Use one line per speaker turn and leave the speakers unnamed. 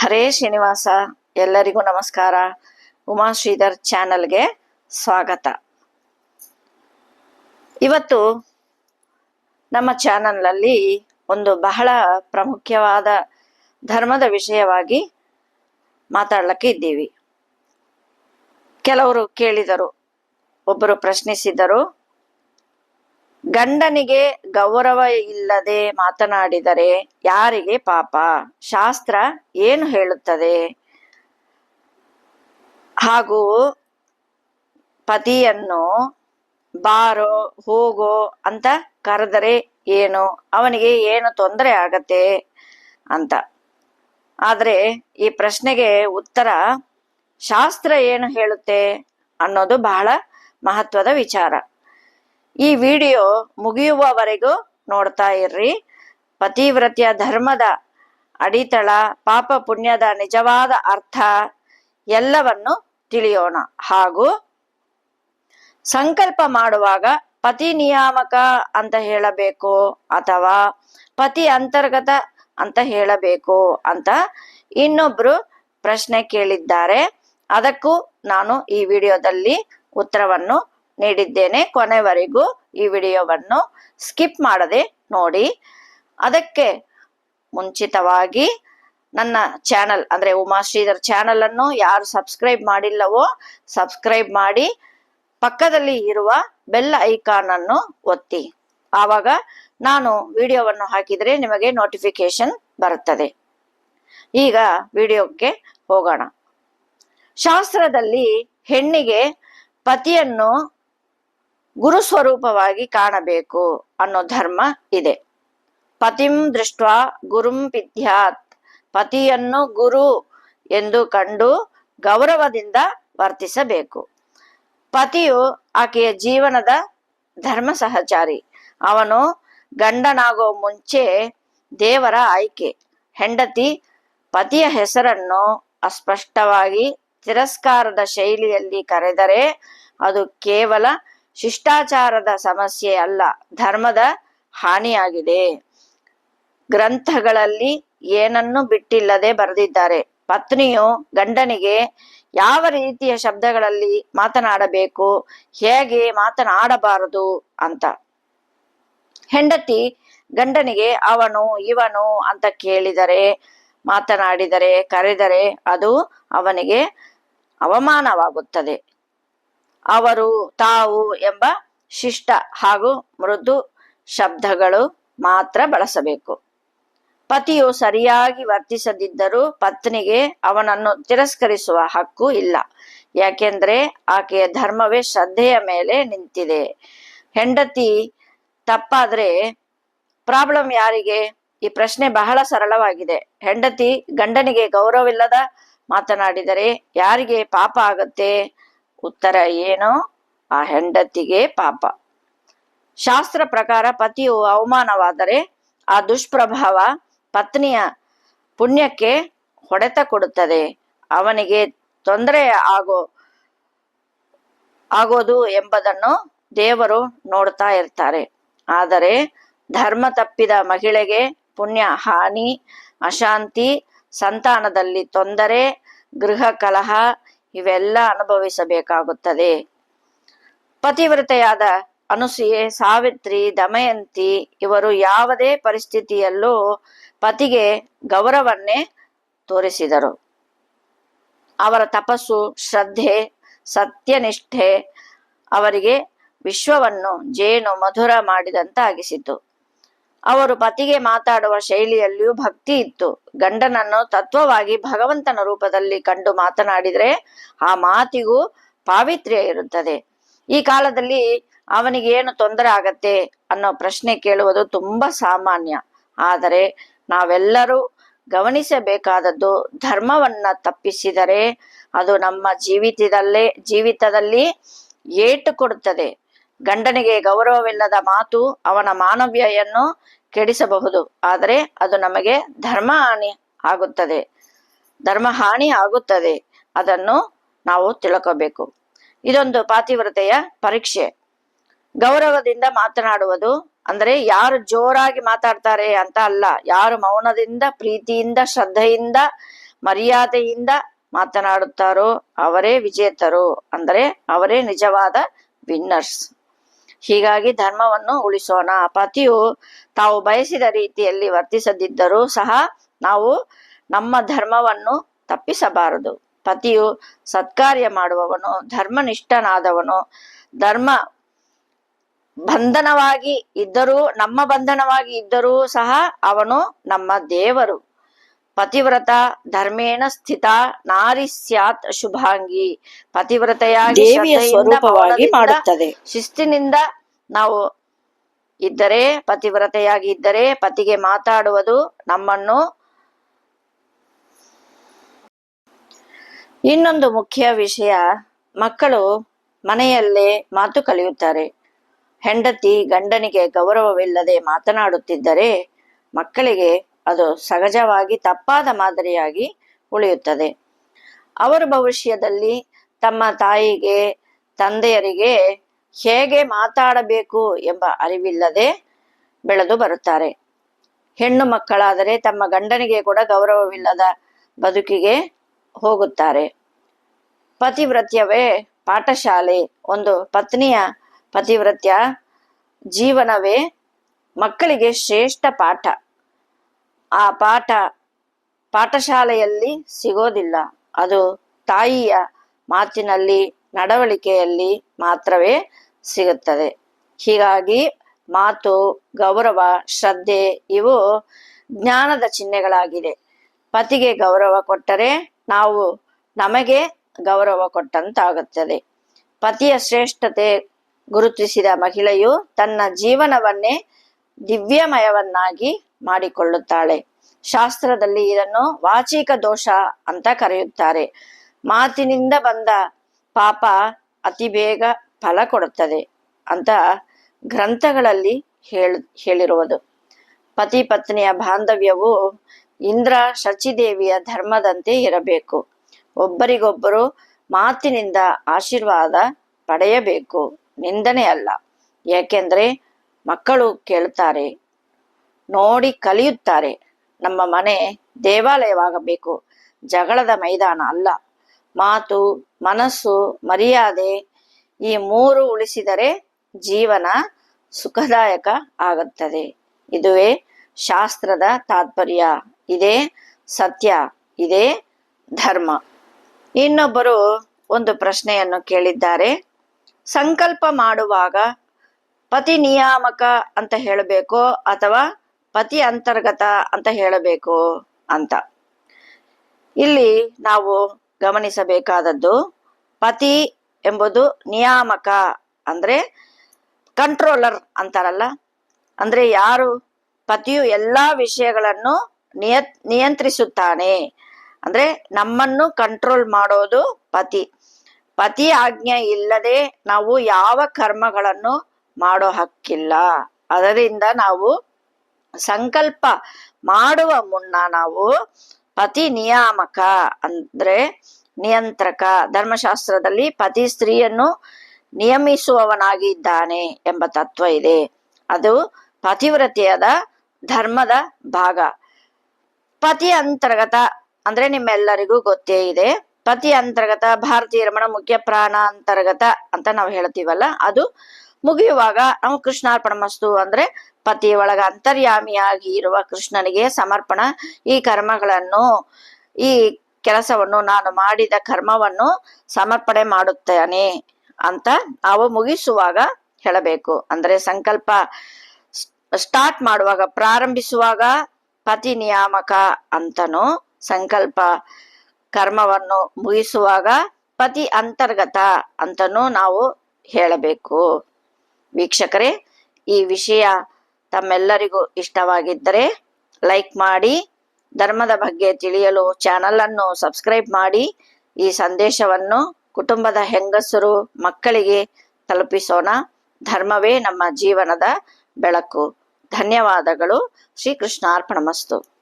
ಹರೇ ಶ್ರೀನಿವಾಸ, ಎಲ್ಲರಿಗೂ ನಮಸ್ಕಾರ. ಉಮಾ ಶ್ರೀಧರ್ ಚಾನಲ್ಗೆ ಸ್ವಾಗತ. ಇವತ್ತು ನಮ್ಮ ಚಾನಲ್ನಲ್ಲಿ ಒಂದು ಬಹಳ ಪ್ರಮುಖವಾದ ಧರ್ಮದ ವಿಷಯವಾಗಿ ಮಾತಾಡ್ಲಿಕ್ಕೆ ಇದ್ದೀವಿ. ಕೆಲವರು ಕೇಳಿದರು, ಒಬ್ಬರು ಪ್ರಶ್ನಿಸಿದರು ಗಂಡನಿಗೆ ಗೌರವ ಇಲ್ಲದೆ ಮಾತನಾಡಿದರೆ ಯಾರಿಗೆ ಪಾಪ? ಶಾಸ್ತ್ರ ಏನು ಹೇಳುತ್ತದೆ? ಹಾಗೂ ಪತಿಯನ್ನು ಬಾರೋ, ಹೋಗೋ ಅಂತ ಕರೆದರೆ ಏನು? ಅವನಿಗೆ ಏನು ತೊಂದರೆ ಆಗತ್ತೆ ಅಂತ. ಆದ್ರೆ ಈ ಪ್ರಶ್ನೆಗೆ ಉತ್ತರ ಶಾಸ್ತ್ರ ಏನು ಹೇಳುತ್ತೆ ಅನ್ನೋದು ಬಹಳ ಮಹತ್ವದ ವಿಚಾರ. ಈ ವಿಡಿಯೋ ಮುಗಿಯುವವರೆಗೂ ನೋಡ್ತಾ ಇರ್ರಿ. ಪತಿವ್ರತಿಯ ಧರ್ಮದ ಅಡಿತಳ, ಪಾಪ ಪುಣ್ಯದ ನಿಜವಾದ ಅರ್ಥ ಎಲ್ಲವನ್ನು ತಿಳಿಯೋಣ. ಹಾಗೂ ಸಂಕಲ್ಪ ಮಾಡುವಾಗ ಪತಿ ನಿಯಾಮಕ ಅಂತ ಹೇಳಬೇಕು ಅಥವಾ ಪತಿ ಅಂತರ್ಗತ ಅಂತ ಹೇಳಬೇಕು ಅಂತ ಇನ್ನೊಬ್ರು ಪ್ರಶ್ನೆ ಕೇಳಿದ್ದಾರೆ. ಅದಕ್ಕೂ ನಾನು ಈ ವಿಡಿಯೋದಲ್ಲಿ ಉತ್ತರವನ್ನು ನೀಡಿದ್ದೇನೆ. ಕೊನೆವರೆಗೂ ಈ ವಿಡಿಯೋವನ್ನು ಸ್ಕಿಪ್ ಮಾಡದೆ ನೋಡಿ. ಅದಕ್ಕೆ ಮುಂಚಿತವಾಗಿ ನನ್ನ ಚಾನಲ್, ಅಂದ್ರೆ ಉಮಾ ಶ್ರೀಧರ್ ಚಾನಲ್ ಅನ್ನು ಯಾರು ಸಬ್ಸ್ಕ್ರೈಬ್ ಮಾಡಿಲ್ಲವೋ ಸಬ್ಸ್ಕ್ರೈಬ್ ಮಾಡಿ. ಪಕ್ಕದಲ್ಲಿ ಇರುವ ಬೆಲ್ ಐಕಾನ್ ಅನ್ನು ಒತ್ತಿ. ಆವಾಗ ನಾನು ವಿಡಿಯೋವನ್ನು ಹಾಕಿದ್ರೆ ನಿಮಗೆ ನೋಟಿಫಿಕೇಶನ್ ಬರುತ್ತದೆ. ಈಗ ವಿಡಿಯೋಕ್ಕೆ ಹೋಗೋಣ. ಶಾಸ್ತ್ರದಲ್ಲಿ ಹೆಣ್ಣಿಗೆ ಪತಿಯನ್ನು ಗುರು ಸ್ವರೂಪವಾಗಿ ಕಾಣಬೇಕು ಅನ್ನೋ ಧರ್ಮ ಇದೆ. ಪತಿಂ ದೃಷ್ಟ ಗುರುಂ ವಿದ್ಯಾತ್. ಪತಿಯನ್ನು ಗುರು ಎಂದು ಕಂಡು ಗೌರವದಿಂದ ವರ್ತಿಸಬೇಕು. ಪತಿಯು ಆಕೆಯ ಜೀವನದ ಧರ್ಮ ಸಹಚಾರಿ. ಅವನು ಗಂಡನಾಗೋ ಮುಂಚೆ ದೇವರ ಆಯ್ಕೆ. ಹೆಂಡತಿ ಪತಿಯ ಹೆಸರನ್ನು ಅಸ್ಪಷ್ಟವಾಗಿ ತಿರಸ್ಕಾರದ ಶೈಲಿಯಲ್ಲಿ ಕರೆದರೆ ಅದು ಕೇವಲ ಶಿಷ್ಟಾಚಾರದ ಸಮಸ್ಯೆ ಅಲ್ಲ, ಧರ್ಮದ ಹಾನಿಯಾಗಿದೆ. ಗ್ರಂಥಗಳಲ್ಲಿ ಏನನ್ನು ಬಿಟ್ಟಿಲ್ಲದೆ ಬರೆದಿದ್ದಾರೆ. ಪತ್ನಿಯು ಗಂಡನಿಗೆ ಯಾವ ರೀತಿಯ ಶಬ್ದಗಳಲ್ಲಿ ಮಾತನಾಡಬೇಕು, ಹೇಗೆ ಮಾತನಾಡಬಾರದು ಅಂತ. ಹೆಂಡತಿ ಗಂಡನಿಗೆ ಅವನು, ಇವನು ಅಂತ ಕೇಳಿದರೆ, ಮಾತನಾಡಿದರೆ, ಕರೆದರೆ ಅದು ಅವನಿಗೆ ಅವಮಾನವಾಗುತ್ತದೆ. ಅವರು ತಾವು ಎಂಬ ಶಿಷ್ಟ ಹಾಗೂ ಮೃದು ಶಬ್ದಗಳು ಮಾತ್ರ ಬಳಸಬೇಕು. ಪತಿಯು ಸರಿಯಾಗಿ ವರ್ತಿಸದಿದ್ದರೂ ಪತ್ನಿಗೆ ಅವನನ್ನು ತಿರಸ್ಕರಿಸುವ ಹಕ್ಕು ಇಲ್ಲ. ಯಾಕೆಂದ್ರೆ ಆಕೆಯ ಧರ್ಮವೇ ಶ್ರದ್ಧೆಯ ಮೇಲೆ ನಿಂತಿದೆ. ಹೆಂಡತಿ ತಪ್ಪಾದ್ರೆ ಪ್ರಾಬ್ಲಮ್ ಯಾರಿಗೆ? ಈ ಪ್ರಶ್ನೆ ಬಹಳ ಸರಳವಾಗಿದೆ. ಹೆಂಡತಿ ಗಂಡನಿಗೆ ಗೌರವವಿಲ್ಲದ ಮಾತನಾಡಿದರೆ ಯಾರಿಗೆ ಪಾಪ ಆಗತ್ತೆ? ಉತ್ತರ ಏನು? ಆ ಹೆಂಡತಿಗೆ ಪಾಪ. ಶಾಸ್ತ್ರ ಪ್ರಕಾರ ಪತಿಯು ಅವಮಾನವಾದರೆ ಆ ದುಷ್ಪ್ರಭಾವ ಪತ್ನಿಯ ಪುಣ್ಯಕ್ಕೆ ಹೊಡೆತ ಕೊಡುತ್ತದೆ. ಅವನಿಗೆ ತೊಂದರೆ ಆಗೋ, ಆಗೋದು ಎಂಬುದನ್ನು ದೇವರು ನೋಡ್ತಾ ಇರ್ತಾರೆ. ಆದರೆ ಧರ್ಮ ತಪ್ಪಿದ ಮಹಿಳೆಗೆ ಪುಣ್ಯ, ಹಾನಿ, ಅಶಾಂತಿ, ಸಂತಾನದಲ್ಲಿ ತೊಂದರೆ, ಗೃಹ ಕಲಹ ಇವೆಲ್ಲ ಅನುಭವಿಸಬೇಕಾಗುತ್ತದೆ. ಪತಿವ್ರತೆಯಾದ ಅನುಸೂಯೆ, ಸಾವಿತ್ರಿ, ದಮಯಂತಿ ಇವರು ಯಾವುದೇ ಪರಿಸ್ಥಿತಿಯಲ್ಲೂ ಪತಿಗೆ ಗೌರವನ್ನೇ ತೋರಿಸಿದರು. ಅವರ ತಪಸ್ಸು, ಶ್ರದ್ಧೆ, ಸತ್ಯನಿಷ್ಠೆ ಅವರಿಗೆ ವಿಶ್ವವನ್ನು ಜೇನು ಮಧುರ ಮಾಡಿದಂತಾಗಿಸಿತು. ಅವರು ಪತಿಗೆ ಮಾತಾಡುವ ಶೈಲಿಯಲ್ಲಿಯೂ ಭಕ್ತಿ ಇತ್ತು. ಗಂಡನನ್ನು ತತ್ವವಾಗಿ ಭಗವಂತನ ರೂಪದಲ್ಲಿ ಕಂಡು ಮಾತನಾಡಿದರೆ ಆ ಮಾತಿಗೂ ಪಾವಿತ್ರ್ಯ ಇರುತ್ತದೆ. ಈ ಕಾಲದಲ್ಲಿ ಅವನಿಗೆ ಏನು ತೊಂದರೆ ಆಗತ್ತೆ ಅನ್ನೋ ಪ್ರಶ್ನೆ ಕೇಳುವುದು ತುಂಬಾ ಸಾಮಾನ್ಯ. ಆದರೆ ನಾವೆಲ್ಲರೂ ಗಮನಿಸಬೇಕಾದದ್ದು ಧರ್ಮವನ್ನ ತಪ್ಪಿಸಿದರೆ ಅದು ನಮ್ಮ ಜೀವಿತದಲ್ಲೇ, ಜೀವಿತದಲ್ಲಿ ಏಟು ಕೊಡುತ್ತದೆ. ಗಂಡನಿಗೆ ಗೌರವವಿಲ್ಲದ ಮಾತು ಅವನ ಮಾನವ್ಯಯನ್ನು ಕೆಡಿಸಬಹುದು. ಆದರೆ ಅದು ನಮಗೆ ಧರ್ಮ ಹಾನಿ ಆಗುತ್ತದೆ. ಧರ್ಮ ಹಾನಿ ಆಗುತ್ತದೆ. ಅದನ್ನು ನಾವು ತಿಳ್ಕೋಬೇಕು. ಇದೊಂದು ಪಾತಿವ್ರತೆಯ ಪರೀಕ್ಷೆ. ಗೌರವದಿಂದ ಮಾತನಾಡುವುದು ಅಂದ್ರೆ ಯಾರು ಜೋರಾಗಿ ಮಾತಾಡ್ತಾರೆ ಅಂತ ಅಲ್ಲ, ಯಾರು ಮೌನದಿಂದ, ಪ್ರೀತಿಯಿಂದ, ಶ್ರದ್ಧೆಯಿಂದ, ಮರ್ಯಾದೆಯಿಂದ ಮಾತನಾಡುತ್ತಾರೋ ಅವರೇ ವಿಜೇತರು. ಅಂದರೆ ಅವರೇ ನಿಜವಾದ ವಿನ್ನರ್ಸ್ ಹೀಗಾಗಿ ಧರ್ಮವನ್ನು ಉಳಿಸೋಣ. ಪತಿಯು ತಾವು ಬಯಸಿದ ರೀತಿಯಲ್ಲಿ ವರ್ತಿಸದಿದ್ದರೂ ಸಹ ನಾವು ನಮ್ಮ ಧರ್ಮವನ್ನು ತಪ್ಪಿಸಬಾರದು. ಪತಿಯು ಸತ್ಕಾರ್ಯ ಮಾಡುವವನು, ಧರ್ಮನಿಷ್ಠನಾದವನು. ಧರ್ಮ ಬಂಧನವಾಗಿ ಇದ್ದರೂ, ನಮ್ಮ ಬಂಧನವಾಗಿ ಇದ್ದರೂ ಸಹ ಅವನು ನಮ್ಮ ದೇವರು. ಪತಿವ್ರತ ಧರ್ಮೇಣ ಸ್ಥಿತ ನಾರಿ ಸ್ಯಾತ್ ಶುಭಾಂಗಿ. ಪತಿವ್ರತೆಯಾಗಿ
ದೇವಿಯ ಸ್ವರೂಪವಾಗಿ ಮಾಡುತ್ತದೆ.
ಶಿಸ್ತಿನಿಂದ ನಾವು ಇದ್ದರೆ ಪತಿವ್ರತೆಯಾಗಿ ಇದ್ದರೆ ಪತಿಗೆ ಮಾತಾಡುವುದು ನಮ್ಮನ್ನು ಇನ್ನೊಂದು ಮುಖ್ಯ ವಿಷಯ ಮಕ್ಕಳು ಮನೆಯಲ್ಲೇ ಮಾತು ಕಲಿಯುತ್ತಾರೆ. ಹೆಂಡತಿ ಗಂಡನಿಗೆ ಗೌರವವಿಲ್ಲದೆ ಮಾತನಾಡುತ್ತಿದ್ದರೆ ಮಕ್ಕಳಿಗೆ ಅದು ಸಹಜವಾಗಿ ತಪ್ಪಾದ ಮಾದರಿಯಾಗಿ ಉಳಿಯುತ್ತದೆ. ಅವರು ಭವಿಷ್ಯದಲ್ಲಿ ತಮ್ಮ ತಾಯಿಗೆ, ತಂದೆಯರಿಗೆ ಹೇಗೆ ಮಾತಾಡಬೇಕು ಎಂಬ ಅರಿವಿಲ್ಲದೆ ಬೆಳೆದು ಬರುತ್ತಾರೆ. ಹೆಣ್ಣು ಮಕ್ಕಳಾದರೆ ತಮ್ಮ ಗಂಡನಿಗೆ ಕೂಡ ಗೌರವವಿಲ್ಲದ ಬದುಕಿಗೆ ಹೋಗುತ್ತಾರೆ. ಪತಿವ್ರತ್ಯವೇ ಪಾಠಶಾಲೆ. ಒಂದು ಪತ್ನಿಯ ಪತಿವ್ರತ್ಯ ಜೀವನವೇ ಮಕ್ಕಳಿಗೆ ಶ್ರೇಷ್ಠ ಪಾಠ. ಆ ಪಾಠ ಪಾಠಶಾಲೆಯಲ್ಲಿ ಸಿಗೋದಿಲ್ಲ. ಅದು ತಾಯಿಯ ಮಾತಿನಲ್ಲಿ, ನಡವಳಿಕೆಯಲ್ಲಿ ಮಾತ್ರವೇ ಸಿಗುತ್ತದೆ. ಹೀಗಾಗಿ ಮಾತು, ಗೌರವ, ಶ್ರದ್ಧೆ ಇವು ಜ್ಞಾನದ ಚಿಹ್ನೆಗಳಾಗಿದೆ ಪತಿಗೆ ಗೌರವ ಕೊಟ್ಟರೆ ನಾವು ನಮಗೆ ಗೌರವ ಕೊಟ್ಟಂತಾಗುತ್ತದೆ. ಪತಿಯ ಶ್ರೇಷ್ಠತೆ ಗುರುತಿಸಿದ ಮಹಿಳೆಯು ತನ್ನ ಜೀವನವನ್ನೇ ದಿವ್ಯಮಯವನ್ನಾಗಿ ಮಾಡಿಕೊಳ್ಳುತ್ತಾಳೆ. ಶಾಸ್ತ್ರದಲ್ಲಿ ಇದನ್ನು ವಾಚಿಕ ದೋಷ ಅಂತ ಕರೆಯುತ್ತಾರೆ. ಮಾತಿನಿಂದ ಬಂದ ಪಾಪ ಅತಿ ಬೇಗ ಫಲ ಕೊಡುತ್ತದೆ ಅಂತ ಗ್ರಂಥಗಳಲ್ಲಿ ಹೇಳ, ಹೇಳಿರುವುದು. ಪತಿ ಪತ್ನಿಯ ಬಾಂಧವ್ಯವು ಇಂದ್ರ ಶಚಿದೇವಿಯ ಧರ್ಮದಂತೆ ಇರಬೇಕು. ಒಬ್ಬರಿಗೊಬ್ಬರು ಮಾತಿನಿಂದ ಆಶೀರ್ವಾದ ಪಡೆಯಬೇಕು. ನಿಂದನೆ ಅಲ್ಲ. ಏಕೆಂದ್ರೆ ಮಕ್ಕಳು ಕೇಳುತ್ತಾರೆ. ನೋಡಿ ಕಲಿಯುತ್ತಾರೆ. ನಮ್ಮ ಮನೆ ದೇವಾಲಯವಾಗಬೇಕು. ಜಗಳದ ಮೈದಾನ ಅಲ್ಲ. ಮಾತು, ಮನಸ್ಸು, ಮರ್ಯಾದೆ ಈ ಮೂರು ಉಳಿಸಿದರೆ ಜೀವನ ಸುಖದಾಯಕ ಆಗುತ್ತದೆ. ಇದುವೇ ಶಾಸ್ತ್ರದ ತಾತ್ಪರ್ಯ. ಇದೇ ಸತ್ಯ, ಇದೇ ಧರ್ಮ. ಇನ್ನೊಬ್ಬರು ಒಂದು ಪ್ರಶ್ನೆಯನ್ನು ಕೇಳಿದ್ದಾರೆ. ಸಂಕಲ್ಪ ಮಾಡುವಾಗ ಪತಿ ನಿಯಾಮಕ ಅಂತ ಹೇಳಬೇಕೋ ಅಥವಾ ಪತಿ ಅಂತರ್ಗತ ಅಂತ ಹೇಳಬೇಕು ಅಂತ. ಇಲ್ಲಿ ನಾವು ಗಮನಿಸಬೇಕಾದದ್ದು ಪತಿ ಎಂಬುದು ನಿಯಾಮಕ ಅಂದ್ರೆ ಕಂಟ್ರೋಲರ್ ಅಂತಾರಲ್ಲ. ಅಂದ್ರೆ ಯಾರು? ಪತಿಯು ಎಲ್ಲಾ ವಿಷಯಗಳನ್ನು ನಿಯ ನಿಯಂತ್ರಿಸುತ್ತಾನೆ. ಅಂದ್ರೆ ನಮ್ಮನ್ನು ಕಂಟ್ರೋಲ್ ಮಾಡೋದು ಪತಿ. ಪತಿ ಆಜ್ಞೆ ಇಲ್ಲದೆ ನಾವು ಯಾವ ಕರ್ಮಗಳನ್ನು ಮಾಡೋ ಹಕ್ಕಿಲ್ಲ. ಅದರಿಂದ ನಾವು ಸಂಕಲ್ಪ ಮಾಡುವ ಮುನ್ನ ನಾವು ಪತಿ ನಿಯಾಮಕ ಅಂದ್ರೆ ನಿಯಂತ್ರಕ. ಧರ್ಮಶಾಸ್ತ್ರದಲ್ಲಿ ಪತಿ ಸ್ತ್ರೀಯನ್ನು ನಿಯಮಿಸುವವನಾಗಿದ್ದಾನೆ ಎಂಬ ತತ್ವ ಇದೆ. ಅದು ಪತಿವ್ರತೆಯದ ಧರ್ಮದ ಭಾಗ. ಪತಿ ಅಂತರ್ಗತ ಅಂದ್ರೆ ನಿಮ್ಮೆಲ್ಲರಿಗೂ ಗೊತ್ತೇ ಇದೆ. ಪತಿ ಅಂತರ್ಗತ, ಭಾರತೀಯ ರಮಣ ಮುಖ್ಯ ಪ್ರಾಣ ಅಂತರ್ಗತ ಅಂತ ನಾವು ಹೇಳ್ತೀವಲ್ಲ, ಅದು ಮುಗಿಯುವಾಗ ನಾವು ಕೃಷ್ಣಾರ್ಪಣ ಮಸ್ತು ಅಂದ್ರೆ ಪತಿ ಒಳಗ ಅಂತರ್ಯಾಮಿಯಾಗಿ ಇರುವ ಕೃಷ್ಣನಿಗೆ ಸಮರ್ಪಣ ಈ ಕರ್ಮಗಳನ್ನು, ಈ ಕೆಲಸವನ್ನು ನಾನು ಮಾಡಿದ ಕರ್ಮವನ್ನು ಸಮರ್ಪಣೆ ಮಾಡುತ್ತೇನೆ ಅಂತ ನಾವು ಮುಗಿಸುವಾಗ ಹೇಳಬೇಕು. ಅಂದ್ರೆ ಸಂಕಲ್ಪ ಸ್ಟಾರ್ಟ್ ಮಾಡುವಾಗ, ಪ್ರಾರಂಭಿಸುವಾಗ ಪತಿ ನಿಯಾಮಕ ಅಂತನೂ ಸಂಕಲ್ಪ ಕರ್ಮವನ್ನು ಮುಗಿಸುವಾಗ ಪತಿ ಅಂತರ್ಗತ ಅಂತನೂ ನಾವು ಹೇಳಬೇಕು. ವೀಕ್ಷಕರೇ, ಈ ವಿಷಯ ತಮ್ಮೆಲ್ಲರಿಗೂ ಇಷ್ಟವಾಗಿದ್ದರೆ ಲೈಕ್ ಮಾಡಿ, ಧರ್ಮದ ಬಗ್ಗೆ ತಿಳಿಯಲು ಚಾನಲ್ ಅನ್ನು ಸಬ್ಸ್ಕ್ರೈಬ್ ಮಾಡಿ, ಈ ಸಂದೇಶವನ್ನು ಕುಟುಂಬದ ಹೆಂಗಸರು, ಮಕ್ಕಳಿಗೆ ತಲುಪಿಸೋಣ. ಧರ್ಮವೇ ನಮ್ಮ ಜೀವನದ ಬೆಳಕು. ಧನ್ಯವಾದಗಳು. ಶ್ರೀಕೃಷ್ಣಾರ್ಪಣಮಸ್ತು.